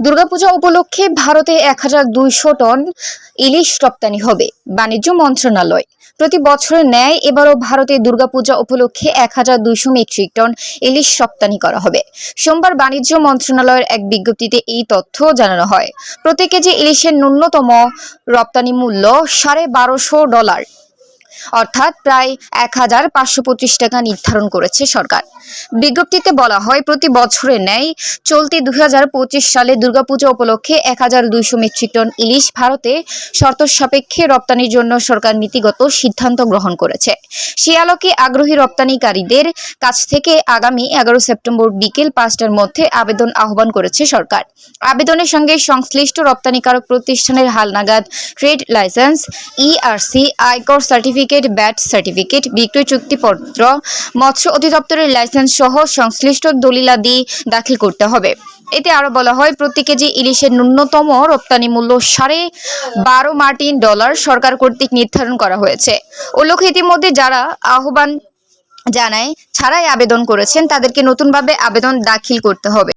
দুর্গাপূজা উপলক্ষে ভারতে এক হাজার দুইশো টন ইলিশ রপ্তানি হবে। বাণিজ্য মন্ত্রণালয় প্রতি বছরের ন্যায় এবারও ভারতে দুর্গাপূজা উপলক্ষে এক হাজার দুইশো মেট্রিক টন ইলিশ রপ্তানি করা হবে। সোমবার বাণিজ্য মন্ত্রণালয়ের এক বিজ্ঞপ্তিতে এই তথ্য জানানো হয়। প্রতি কেজি ইলিশের ন্যূনতম রপ্তানি মূল্য সাড়ে বারোশো ডলার অর্থাৎ প্রায় এক হাজার পাঁচশো পঁচিশ টাকা নির্ধারণ করেছে সরকার। বিজ্ঞপ্তিতে বলা হয়, প্রতি বছরের ন্যায় চলতি দুই হাজার পঁচিশ সালে দুর্গাপূজা উপলক্ষে এক হাজার দুইশো মেট্রিক টন ইলিশ ভারতে শর্ত সাপেক্ষে রপ্তানির জন্য সরকার নীতিগত সিদ্ধান্ত গ্রহণ করেছে। সে আলোকে আগ্রহী রপ্তানিকারীদের কাছ থেকে আগামী এগারো সেপ্টেম্বর বিকেল পাঁচটার মধ্যে আবেদন আহ্বান করেছে সরকার। আবেদনের সঙ্গে সংশ্লিষ্ট রপ্তানিকারক প্রতিষ্ঠানের হালনাগাদ, ট্রেড লাইসেন্স ইআরসি আয়কর সার্টিফিকেট ব্যাট সার্টিফিকেট বিক্রয় চুক্তিপত্র, মৎস্য অধিদপ্তরের লাইসেন্স সহ সংশ্লিষ্ট দলিলাদি দাখিল করতে হবে। এতে আরও বলা হয়, প্রতি কেজি ইলিশের ন্যূনতম রপ্তানি মূল্য সাড়ে বারো মার্টিন ডলার সরকার কর্তৃক নির্ধারণ করা হয়েছে। উল্লেখ্য, ইতিমধ্যে যারা আহ্বান জানায়, ছাড়াই আবেদন করেছেন, তাদেরকে নতুনভাবে আবেদন দাখিল করতে হবে।